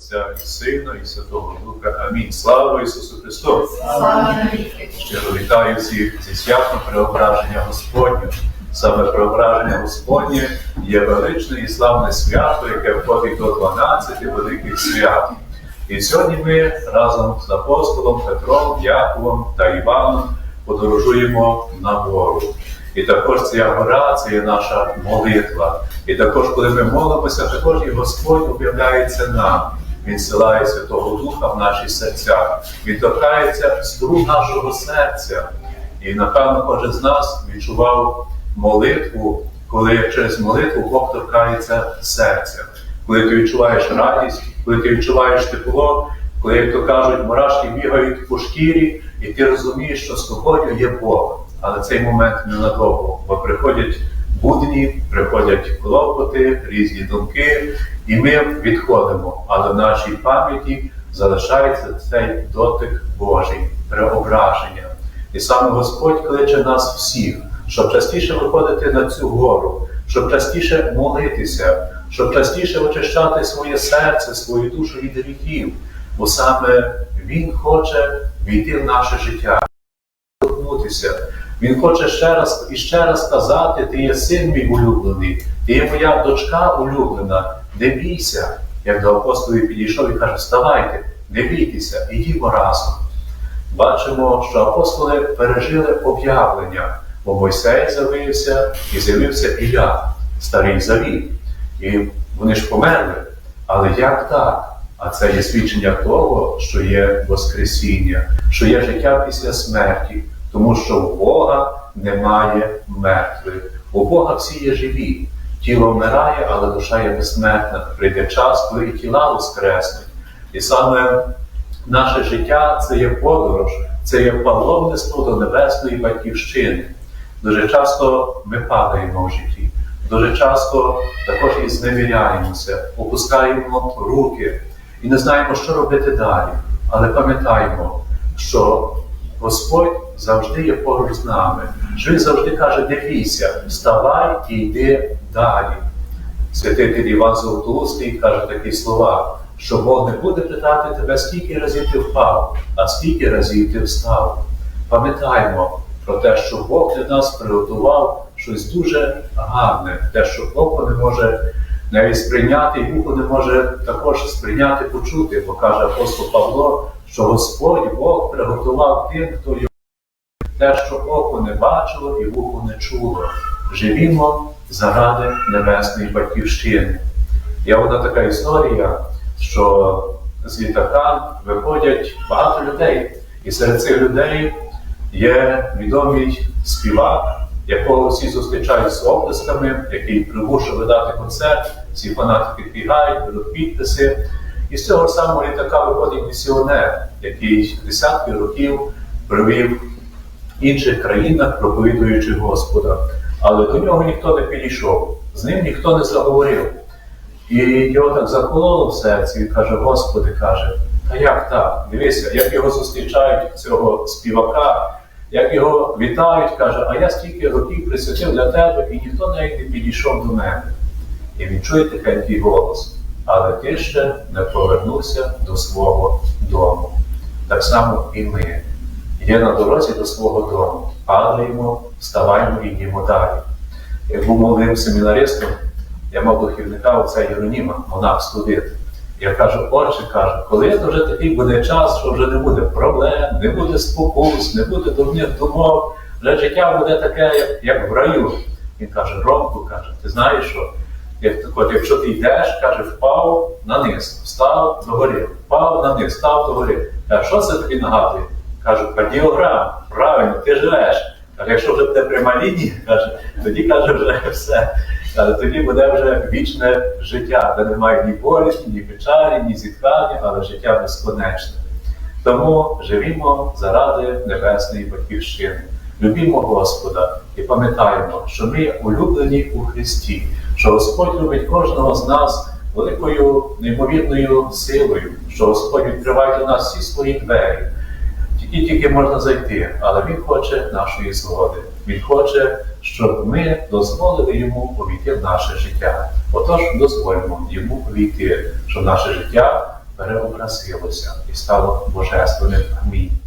Отця і Сина, і Святого Духа. Амінь. Слава Ісусу Христу! Щиро вітаю всіх зі святом преображення Господнього. Саме преображення Господнє є величне і славне свято, яке входить до 12 великих свят. І сьогодні ми разом з апостолом Петром, Яковом та Іваном подорожуємо на гору. І також ця гора це є наша молитва. І також, коли ми молимося, також і Господь об'являється нам. Він силає Святого Духа в наші серця. Він торкається струн нашого серця. І напевно кожен з нас відчував молитву, коли через молитву Бог торкається серця. Коли ти відчуваєш радість, коли ти відчуваєш тепло, коли, як то кажуть, мурашки бігають по шкірі, і ти розумієш, що з тобою є Бог. Але цей момент ненадовго, бо приходять будні, приходять клопоти, різні думки, і ми відходимо. Але в нашій пам'яті залишається цей дотик Божий, преображення. І саме Господь кличе нас всіх, щоб частіше виходити на цю гору, щоб частіше молитися, щоб частіше очищати своє серце, свою душу від гріхів, бо саме Він хоче війти в наше життя, торкнутися. Він хоче ще раз і ще раз сказати: Ти є син мій улюблений, ти є моя дочка улюблена, не бійся. Як до апостолів підійшов і каже, вставайте, не бійтеся, ідімо разом. Бачимо, що апостоли пережили об'явлення, бо Мойсей з'явився і з'явився Ілля, старий завіт. І вони ж померли. Але як так? А це є свідчення того, що є Воскресіння, що є життя після смерті, тому що у Бога немає мертвих. У Бога всі є живі. Тіло вмирає, але душа є безсмертна. Прийде час, коли і тіла воскреснуть. І саме наше життя це є подорож, це є паломництво до небесної батьківщини. Дуже часто ми падаємо в житті, дуже часто також і зневіряємося, опускаємо руки і не знаємо, що робити далі. Але пам'ятаємо, що Господь завжди є поруч з нами, що Він завжди каже: не вставай і йди далі. Святитель Іван Золотоустий каже такі слова, що Бог не буде питати тебе, скільки разів ти впав, а скільки разів ти встав. Пам'ятаємо про те, що Бог для нас приготував щось дуже гарне, те, що око не може навіть сприйняти, і вухо не може також сприйняти, почути, бо каже апостол Павло, що Господь Бог приготував тим, хто його те, що око не бачило і вухо не чуло. Живімо заради небесної батьківщини. Є одна така історія, що з літака виходять багато людей, і серед цих людей є відомий співак, якого всі зустрічають з оплесками, який примушує видати концерт, всі фанати підбігають, беруть підписи. І з цього самого літака виходить місіонер, який десятки років провів в інших країнах, проповідуючи Господа. Але до нього ніхто не підійшов, з ним ніхто не заговорив. І його так закололо в серці, він каже, Господи, каже, та як так? Дивися, як його зустрічають цього співака, як його вітають, каже, а я стільки років присвятив для тебе, і ніхто навіть не підійшов до мене. І він чує тихенький голос, але ти ще не повернувся до свого дому. Так само і ми. Є на дорозі до свого дому, падаємо, вставаємо і йдемо далі. Як був молодим семінаристом, я мав духівника оця Єроніма, монах студит. Я кажу, отче, кажу, коли це вже такий буде час, що вже не буде проблем, не буде спокус, не буде дурних думок, вже життя буде таке, як, як в раю. Він каже, Ромку, каже, ти знаєш що? Як, от, якщо ти йдеш, каже, впав на низ, встав догори, впав на низ, встав догори. Каже, що це тобі нагадує? Кажу, кардіограм, правильно, ти живеш. Каже, якщо вже буде пряма лінія, каже, тоді каже, вже все. Але тоді буде вже вічне життя, де немає ні болісні, ні печалі, ні зітхання, але життя безконечне. Тому живімо заради небесної батьківщини. Любімо Господа і пам'ятаємо, що ми улюблені у Христі, що Господь любить кожного з нас великою неймовірною силою, що Господь відкриває для нас всі свої двері. Тільки тільки можна зайти, але Він хоче нашої згоди. Він хоче, щоб ми дозволили йому увійти в наше життя. Отож, дозволимо йому увійти, щоб наше життя переобразилося і стало божественним. Амінь.